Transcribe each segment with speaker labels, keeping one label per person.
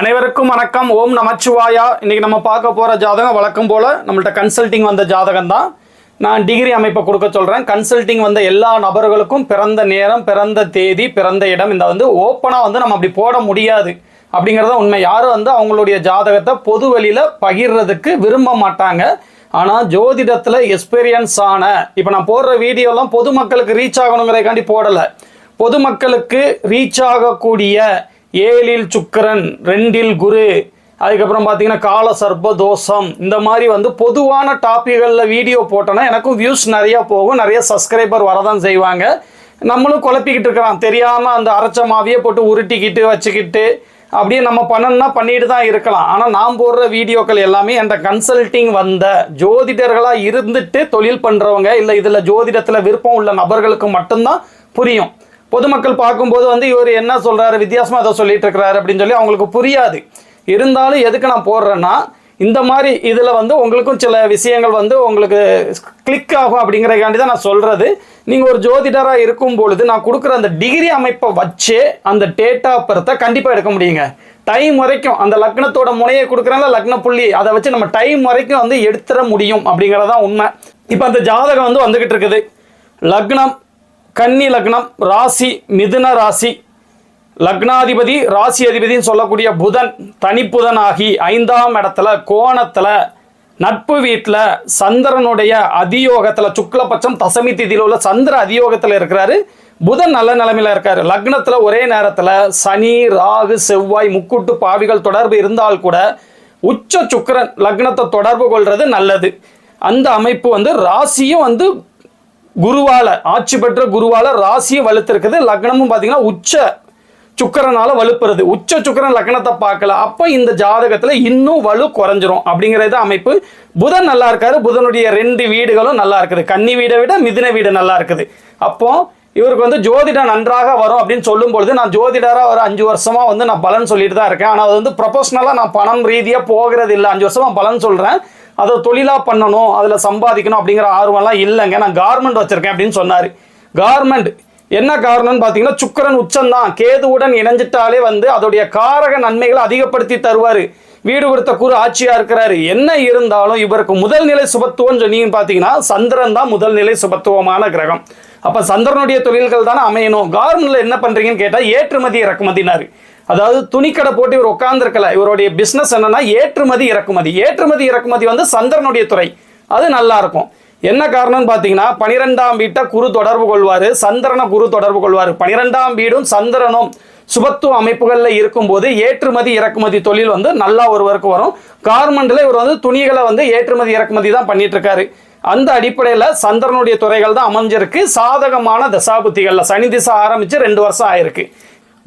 Speaker 1: அனைவருக்கும் வணக்கம். ஓம் நமச்சிவாயா. இன்னைக்கு நம்ம பார்க்க போகிற ஜாதகம் வழக்கம் போல் நம்மள்ட்ட கன்சல்ட்டிங் வந்த ஜாதகம் தான். நான் டிகிரி அமைப்பை கொடுக்க சொல்கிறேன் கன்சல்ட்டிங் வந்த எல்லா நபர்களுக்கும் பிறந்த நேரம் பிறந்த தேதி பிறந்த இடம் இந்த வந்து ஓப்பனாக வந்து நம்ம அப்படி போட முடியாது. அப்படிங்கிறத உண்மை. யாரும் வந்து அவங்களுடைய ஜாதகத்தை பொது வெளியில் பகிர்றதுக்கு விரும்ப மாட்டாங்க. ஆனால் ஜோதிடத்தில் எக்ஸ்பீரியன்ஸ் ஆன இப்போ நான் போடுற வீடியோலாம் பொதுமக்களுக்கு ரீச் ஆகணுங்கிறதுக்காண்டி போடலை. பொதுமக்களுக்கு ரீச் ஆகக்கூடிய ஏழில் சுக்கரன் ரெண்டில் குரு அதுக்கப்புறம் பார்த்தீங்கன்னா கால சர்ப்ப தோஷம் இந்த மாதிரி வந்து பொதுவான டாப்பிகளில் வீடியோ போட்டோன்னா எனக்கும் வியூஸ் நிறையா போகும் நிறைய சப்ஸ்கிரைபர் வரதான் செய்வாங்க. நம்மளும் குழப்பிக்கிட்டு இருக்கிறோம் தெரியாமல் அந்த அரைச்ச மாவியை போட்டு உருட்டிக்கிட்டு வச்சுக்கிட்டு அப்படியே நம்ம பண்ணணும்னா பண்ணிட்டு தான் இருக்கலாம். ஆனால் நான் போடுற வீடியோக்கள் எல்லாமே என்ற கன்சல்ட்டிங் வந்த ஜோதிடர்களாக இருந்துட்டு தொழில் பண்ணுறவங்க இல்லை இதில் ஜோதிடத்தில் விருப்பம் உள்ள நபர்களுக்கு மட்டும்தான் புரியும். பொதுமக்கள் பார்க்கும்போது வந்து இவர் என்ன சொல்கிறாரு வித்தியாசமாக அதை சொல்லிட்டு இருக்கிறாரு அப்படின்னு சொல்லி அவங்களுக்கு புரியாது. இருந்தாலும் எதுக்கு நான் போடுறேன்னா இந்த மாதிரி இதில் வந்து உங்களுக்கும் சில விஷயங்கள் வந்து உங்களுக்கு கிளிக் ஆகும் அப்படிங்கிறக்காண்டி தான் நான் சொல்கிறது நீங்கள் ஒரு ஜோதிடராக இருக்கும் பொழுது நான் கொடுக்குற அந்த டிகிரி அமைப்பை வச்சே அந்த டேட்டா ஆஃப் பர்த்தை கண்டிப்பாக எடுக்க முடியுங்க. டைம் வரைக்கும் அந்த லக்னத்தோட முனையை கொடுக்குறேன்ல லக்ன புள்ளி அதை வச்சு நம்ம டைம் வரைக்கும் வந்து எடுத்துட முடியும் அப்படிங்கிறதான் உண்மை. இப்போ அந்த ஜாதகம் வந்து வந்துக்கிட்டு இருக்குது. லக்னம் கன்னி லக்னம் ராசி மிதுன ராசி. லக்னாதிபதி ராசி அதிபதின்னு சொல்லக்கூடிய புதன் தனிப்புதன் ஆகி ஐந்தாம் இடத்துல கோணத்தில் நட்பு வீட்டில் சந்திரனுடைய அதியோகத்தில் சுக்லபட்சம் தசமி திதியில் உள்ள சந்திர அதியோகத்தில் இருக்கிறாரு. புதன் நல்ல நிலைமையில் இருக்கார். லக்னத்தில் ஒரே நேரத்தில் சனி ராகு செவ்வாய் முக்கூட்டு பாவிகள் தொடர்பு இருந்தால் கூட உச்ச சுக்கரன் லக்னத்தை தொடர்பு கொள்வது நல்லது. அந்த அமைப்பு வந்து ராசியும் வந்து குருவால ஆட்சி பெற்ற குருவால ராசியும் வலுத்திருக்குது. லக்னமும் பார்த்தீங்கன்னா உச்ச சுக்கரனால வலுப்புறது. உச்ச சுக்கரன் லக்னத்தை பார்க்கல. அப்போ இந்த ஜாதகத்தில் இன்னும் வலு குறைஞ்சிரும் அப்படிங்கிறது அமைப்பு. புதன் நல்லா இருக்காரு. புதனுடைய ரெண்டு வீடுகளும் நல்லா இருக்குது. கன்னி வீடை விட மிதின வீடு நல்லா இருக்குது. அப்போ இவருக்கு வந்து ஜோதிடம் நன்றாக வரும் அப்படின்னு சொல்லும் பொழுது நான் ஜோதிடராக ஒரு அஞ்சு வருஷமா வந்து நான் பலன் சொல்லிட்டு தான் இருக்கேன். ஆனால் அது வந்து ப்ரொஃபஷ்னலாக நான் பணம் ரீதியாக போகிறது இல்லை அஞ்சு வருஷமா பலன் சொல்கிறேன் அதை தொழிலாக பண்ணணும் அதில் சம்பாதிக்கணும் அப்படிங்கிற ஆர்வம்லாம் இல்லைங்க. நான் கார்மெண்ட் வச்சுருக்கேன் அப்படின்னு சொன்னார். கார்மெண்ட் என்ன காரணம்னு பார்த்தீங்கன்னா சுக்கரன் உச்சம்தான். கேதுவுடன் இணைஞ்சிட்டாலே வந்து அதோடைய காரக நன்மைகளை அதிகப்படுத்தி தருவார். வீடு கொடுத்த கூறு ஆட்சியாக இருக்கிறாரு. என்ன இருந்தாலும் இவருக்கு முதல் நிலை சுபத்துவம் சொன்னீங்கன்னு பார்த்தீங்கன்னா சந்திரன் தான் முதல் நிலை சுபத்துவமான கிரகம். அப்போ சந்திரனுடைய தொழில்கள் தானே அமையணும். கார்மெண்ட்ல என்ன பண்ணுறீங்கன்னு கேட்டால் ஏற்றுமதி இறக்குமதினாரு. அதாவது துணிக்கடை போட்டு இவர் உட்காந்துருக்கல இவருடைய பிஸ்னஸ் என்னன்னா ஏற்றுமதி இறக்குமதி. ஏற்றுமதி இறக்குமதி வந்து சந்திரனுடைய துறை. அது நல்லா இருக்கும். என்ன காரணம்னு பார்த்தீங்கன்னா பனிரெண்டாம் வீட்டை குரு தொடர்பு கொள்வார் சந்திரனை குரு தொடர்பு கொள்வார். பனிரெண்டாம் வீடும் சந்திரனும் சுபத்துவ அமைப்புகளில் இருக்கும்போது ஏற்றுமதி இறக்குமதி தொழில் வந்து நல்லா ஒருவருக்கு வரும். கார்மெண்ட்டில் இவர் வந்து துணிகளை வந்து ஏற்றுமதி இறக்குமதி தான் பண்ணிட்டு இருக்காரு அந்த அடிப்படையில் சந்திரனுடைய துறைகள் தான் அமைஞ்சிருக்கு. சாதகமான தசாபுத்திகளில் சனி திசை ஆரம்பித்து ரெண்டு வருஷம் ஆயிருக்கு.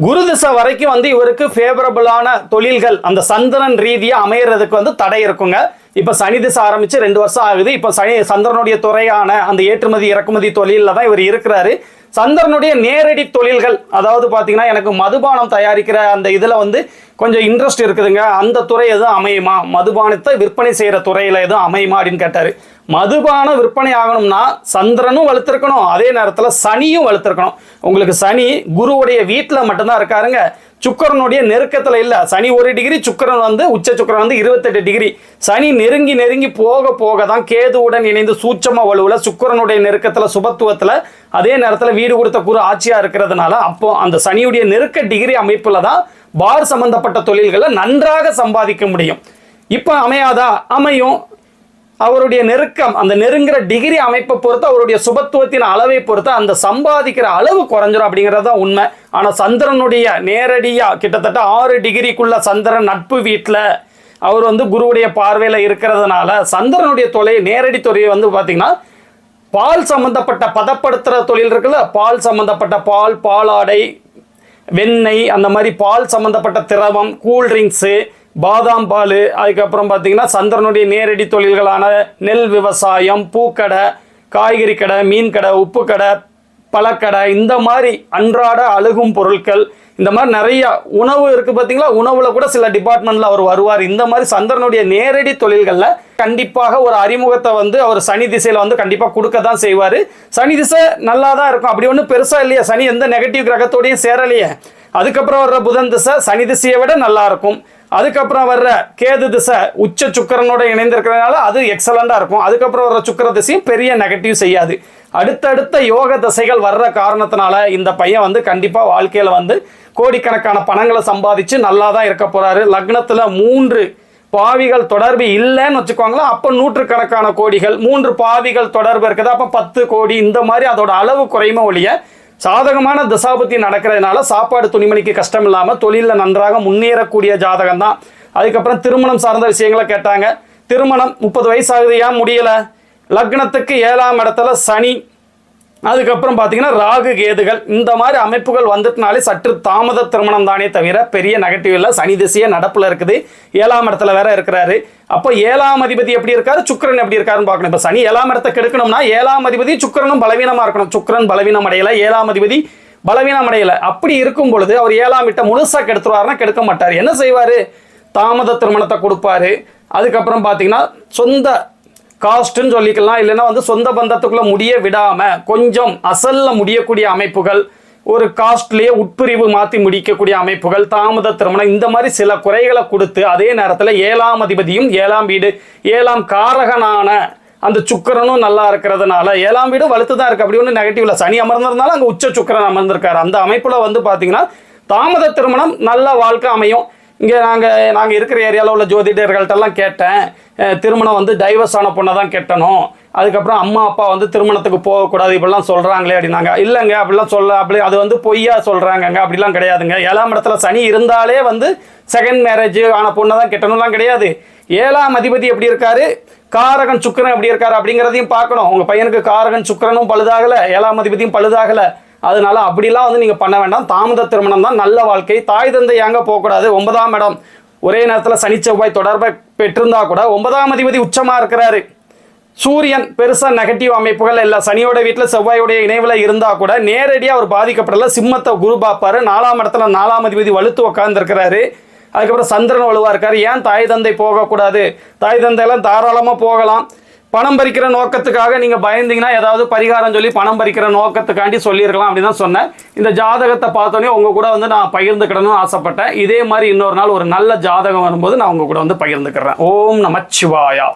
Speaker 1: குரு திசை வரைக்கும் வந்து இவருக்கு ஃபேவரபிளான தொழில்கள் அந்த சந்திரன் ரீதியாக அமையறதுக்கு வந்து தடை இருக்குங்க. இப்போ சனி திசை ஆரம்பித்து ரெண்டு வருஷம் ஆகுது. இப்போ சனி சந்திரனுடைய துறையான அந்த ஏற்றுமதி இறக்குமதி தொழிலில் தான் இவர் இருக்கிறாரு. சந்திரனுடைய நேரடி தொழில்கள் அதாவது பார்த்தீங்கன்னா எனக்கு மதுபானம் தயாரிக்கிற அந்த இதில் வந்து கொஞ்சம் இன்ட்ரெஸ்ட் இருக்குதுங்க. அந்த துறை எதுவும் அமையுமா? மதுபானத்தை விற்பனை செய்கிற துறையில் எதுவும் அமையுமா அப்படின்னு கேட்டார். மதுபானம் விற்பனை ஆகணும்னா சந்திரனும் வலுத்திருக்கணும். அதே நேரத்தில் சனியும் வலுத்திருக்கணும். உங்களுக்கு சனி குருவுடைய வீட்டில் மட்டும்தான் இருக்காருங்க. சுக்கரனுடைய நெருக்கத்தில் இல்லை. சனி ஒரு டிகிரி சுக்கரன் வந்து உச்ச சுக்கரன் வந்து இருபத்தெட்டு டிகிரி. சனி நெருங்கி நெருங்கி போக போக தான் கேதுவுடன் இணைந்து சூட்சம வலுவில் சுக்கரனுடைய நெருக்கத்தில் சுபத்துவத்தில் அதே நேரத்தில் வீடு கொடுத்த குரு ஆட்சியாக இருக்கிறதுனால அப்போ அந்த சனியுடைய நெருக்க டிகிரி அமைப்பில் தான் பார் சம்பந்தப்பட்ட தொழில்களை நன்றாக சம்பாதிக்க முடியும். இப்போ அமையாதா? அமையும். அவருடைய நெருக்கம் அந்த நெருங்குற டிகிரி அமைப்பை பொறுத்து அவருடைய சுபத்துவத்தின் அளவை பொறுத்து அந்த சம்பாதிக்கிற அளவு குறைஞ்சிரும் அப்படிங்கிறது தான் உண்மை. ஆனால் சந்திரனுடைய நேரடியாக கிட்டத்தட்ட ஆறு டிகிரிக்குள்ள சந்திரன் நட்பு வீட்டில் அவர் வந்து குருவுடைய பார்வையில் இருக்கிறதுனால சந்திரனுடைய தொலை நேரடி தொழில் வந்து பார்த்தீங்கன்னா பால் சம்பந்தப்பட்ட பதப்படுத்துகிற தொழில் இருக்குல்ல பால் சம்பந்தப்பட்ட பால் பாலாடை வெண்ணெய் அந்த மாதிரி பால் சம்பந்தப்பட்ட திரவம் கூல்ட்ரிங்க்ஸு பாதாம் பால் அதுக்கப்புறம் பார்த்திங்கன்னா சந்திரனுடைய நேரடி தொழில்களான நெல் விவசாயம் பூக்கடை காய்கறி கடை மீன் கடை உப்பு கடை பழக்கடை இந்த மாதிரி அன்றாட அழுகும் பொருட்கள் இந்த மாதிரி நிறைய உணவு இருக்கு பார்த்தீங்களா உணவுல கூட சில டிபார்ட்மெண்ட்ல அவர் வருவார். இந்த மாதிரி சந்திரனுடைய நேரடி தொழில்களில் கண்டிப்பாக ஒரு அறிமுகத்தை வந்து அவர் சனி திசையில வந்து கண்டிப்பாக கொடுக்க தான் செய்வார். சனி திசை நல்லா தான் இருக்கும். அப்படி ஒன்றும் பெருசா இல்லையா. சனி எந்த நெகட்டிவ் கிரகத்தோடையும் சேரலையே. அதுக்கப்புறம் வர்ற புதன் திசை சனி திசையை விட நல்லா இருக்கும். அதுக்கப்புறம் வர்ற கேது திசை உச்ச சுக்கரனோட இணைந்திருக்கிறதுனால அது எக்ஸலண்டா இருக்கும். அதுக்கப்புறம் வர்ற சுக்கர திசையும் பெரிய நெகட்டிவ் செய்யாது. அடுத்தடுத்த யோக திசைகள் வர்ற காரணத்தினால இந்த பையன் வந்து கண்டிப்பா வாழ்க்கையில வந்து கோடிக்கணக்கான பணங்களை சம்பாதிச்சு நல்லா தான் இருக்க போறாரு. லக்னத்துல மூன்று பாவிகள் தொடர்பு இல்லைன்னு வச்சுக்கோங்களேன். அப்போ நூற்றுக்கணக்கான கோடிகள் மூன்று பாவிகள் தொடர்பு இருக்குது. அப்போ பத்து கோடி இந்த மாதிரி அதோட அளவு குறையுமே ஒழிய சாதகமான தசாபத்தி நடக்கிறதுனால சாப்பாடு துணிமணிக்கு கஷ்டம் இல்லாமல் தொழிலில் நன்றாக முன்னேறக்கூடிய ஜாதகம் தான் அதுக்கப்புறம் திருமணம் சார்ந்த விஷயங்களை கேட்டாங்க. திருமணம் முப்பது வயசு ஆகுது ஏன் முடியல? லக்னத்துக்கு ஏழாம் இடத்துல சனி அதுக்கப்புறம் பார்த்தீங்கன்னா ராகு கேதுகள் இந்த மாதிரி அமைப்புகள் வந்துட்டுனாலே சற்று தாமத திருமணம் தானே தவிர பெரிய நெகட்டிவ் இல்லை. சனி திசையே நடப்பில் இருக்குது. ஏழாம் இடத்துல வேற இருக்கிறாரு. அப்போ ஏழாம் அதிபதி எப்படி இருக்காரு? சுக்கரன் எப்படி இருக்காருன்னு பார்க்கணும். இப்போ சனி ஏழாம் இடத்தை கெடுக்கணும்னா ஏழாம் அதிபதி சுக்கரனும் பலவீனமாக இருக்கணும். சுக்கரன் பலவீனம் அடையல ஏழாம் அதிபதி பலவீனம் அடையல. அப்படி இருக்கும் பொழுது அவர் ஏழாம் இட்ட முழுசாக கெடுத்துருவாருன்னா கெடுக்க மாட்டார். என்ன செய்வார்? தாமத திருமணத்தை கொடுப்பாரு. அதுக்கப்புறம் பார்த்தீங்கன்னா சொந்த காஸ்ட்னு சொல்லிக்கலாம். இல்லைன்னா வந்து சொந்த பந்தத்துக்குள்ள முடிய விடாமல் கொஞ்சம் அசல்ல முடியக்கூடிய அமைப்புகள் ஒரு காஸ்ட்லேயே உட்பிரிவு மாற்றி முடிக்கக்கூடிய அமைப்புகள் தாமத திருமணம் இந்த மாதிரி சில குறைகளை கொடுத்து அதே நேரத்தில் ஏழாம் அதிபதியும் ஏழாம் வீடு ஏழாம் காரகனான அந்த சுக்கிரனும் நல்லா இருக்கிறதுனால ஏழாம் வீடு வலுத்து தான் இருக்கு. அப்படி ஒன்றும் நெகட்டிவ்ல சனி அமர்ந்திருந்தாலும் அங்கே உச்ச சுக்கிரன் அமர்ந்திருக்காரு. அந்த அமைப்பில் வந்து பார்த்தீங்கன்னா தாமத திருமணம் நல்ல வாழ்க்கை அமையும். இங்கே நாங்கள் நாங்கள் இருக்கிற ஏரியாவில் உள்ள ஜோதிடர்கள்ட்டெல்லாம் கேட்டேன். திருமணம் வந்து டைவர்ஸ் ஆன பொண்ணை தான் கெட்டணும். அதுக்கப்புறம் அம்மா அப்பா வந்து திருமணத்துக்கு போகக்கூடாது இப்படிலாம் சொல்கிறாங்களே அப்படின்னாங்க. இல்லைங்க அப்படிலாம் சொல்ல அப்படி அது வந்து பொய்யா சொல்கிறாங்கங்க அப்படிலாம் கிடையாதுங்க. ஏழாம் இடத்துல சனி இருந்தாலே வந்து செகண்ட் மேரேஜ் ஆன பொண்ணை தான் கெட்டணும்லாம் கிடையாது. ஏழாம் அதிபதி எப்படி இருக்காரு? காரகன் சுக்கிரன் எப்படி இருக்காரு அப்படிங்கிறதையும் பார்க்கணும். உங்கள் பையனுக்கு காரகன் சுக்கிரனும் பழுதாகலை ஏழாம் அதிபதியும் பழுதாகலை. அதனால அப்படிலாம் வந்து நீங்கள் பண்ண வேண்டாம். தாமத திருமணம் தான் நல்ல வாழ்க்கை. தாய் தந்தை ஏங்க போகக்கூடாது? ஒன்பதாம் இடம். ஒரே நேரத்தில் சனி செவ்வாய் தொடர்பை பெற்றிருந்தா கூட ஒன்பதாம் அதிபதி உச்சமாக இருக்கிறாரு. சூரியன் பெருசாக நெகட்டிவ் அமைப்புகள் இல்லை. சனியோட வீட்டில் செவ்வாயோடைய இணைவில் இருந்தால் கூட நேரடியாக அவர் பாதிக்கப்படலை. சிம்மத்தை குரு பார்ப்பாரு. நாலாம் இடத்துல நாலாம் அதிபதி வலுத்து உட்காந்துருக்கிறாரு அதுக்கப்புறம் சந்திரன் வலுவாக இருக்கார். ஏன் தாய் தந்தை போகக்கூடாது? தாய் தந்தையெல்லாம் தாராளமாக போகலாம். பணம் பறிக்கிற நோக்கத்துக்காக நீங்கள் பயந்தீங்கன்னா ஏதாவது பரிகாரம் சொல்லி பணம் பறிக்கிற நோக்கத்துக்காண்டி சொல்லியிருக்கலாம் அப்படின்னு தான் சொன்னேன். இந்த ஜாதகத்தை பார்த்தோன்னே உங்கள் கூட வந்து நான் பகிர்ந்துக்கிடணும்னு ஆசைப்பட்டேன். இதே மாதிரி இன்னொரு நாள் ஒரு நல்ல ஜாதகம் வரும்போது நான் உங்கள் கூட வந்து பகிர்ந்துக்கிறேன். ஓம் நமச்சிவாயா.